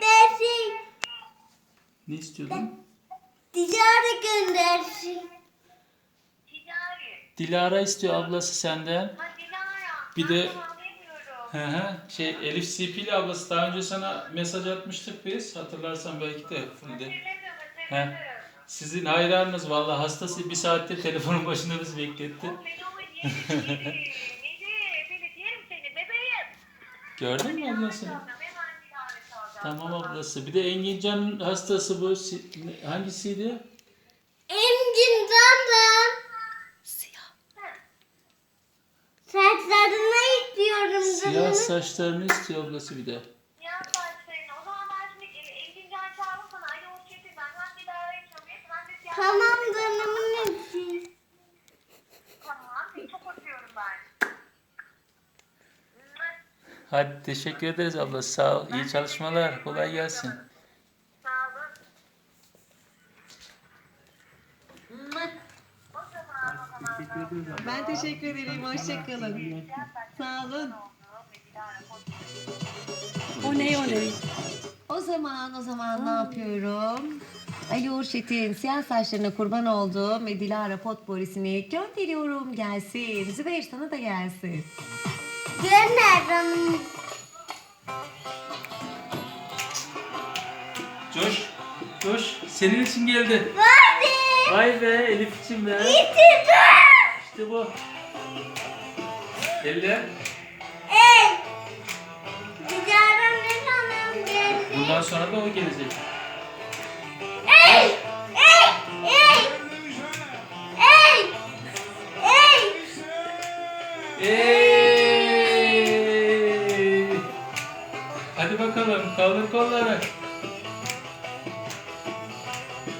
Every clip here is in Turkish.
göndersin. Ne istiyordun? Dilara göndersin. Dilara istiyor ablası senden. Ha Dilara. Bir de- Ben. Hı hı. Şey Elif CP'li ablası daha önce sana mesaj atmıştık biz. Hatırlarsan belki de Fulde. Hatırlamıyorum. Sizin hayranınız vallahi hastası bir saattir telefonun başında bizi bekletti. O beni o yerim, yerim. Neydi? Beni yerim seni bebeğim. Gördün mü ablasını? Tamam ablası. Bir de Engincan'ın hastası bu. Hangisiydi? Engin Candan. Siyah. Saçlarını istiyorum. Siyah canım. saçlarını istiyor ablası bir de. Ya saçlarını. O zaman ben şimdi e, Engin Can çağırdım sana. Alo o çetin ben. Ben Dilara'yı çalayım. Ben de siyah Tamam saçlarını canımın için. Tamam. Seni çok öpüyorum ben. Hadi teşekkür ederiz abla. Sağ ol. İyi çalışmalar. Kolay gelsin. Sağ olun. O zaman o zaman. Ben teşekkür ederim. Hoşçakalın. Sağ olun. O ne o ne? O zaman o zaman ne yapıyorum? Ali Uğur Çetin siyah saçlarına kurban olduğum ve Dilara Potpourri'sini gönderiyorum gelsin. Zübeyir sana da gelsin. Gönderirim. Coş. Coş. Senin için geldi. Vardı. Vay be Elif için be. İtibar. İşte bu. Elle. Ne zaman geldi? Bundan sonra da o gelecek. Ey! Ey! Ey! Ey! Ey! Ey! Hadi bakalım kaldır kolları.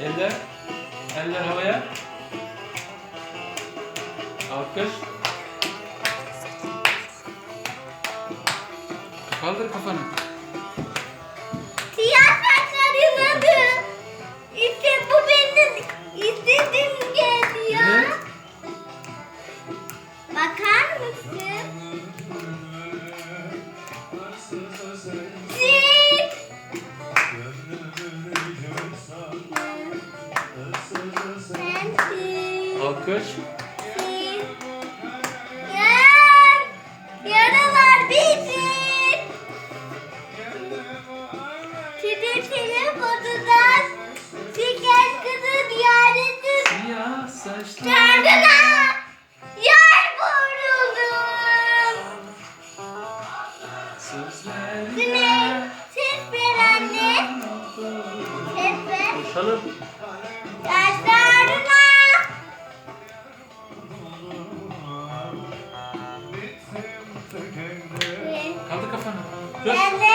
Eller. Eller havaya. Alkış. Kaldır kafanı. Siyah saçların adı. İşte bu benim istediğim. Evet. Bakar mısın? Alkış. Yaralar bizim. Sizin telefonundan şeker kızı ziyaretin Siyah saçlar. Yer vuruldum. Sözlerine. Ses ver anne. Ses ver. Koşalım. Just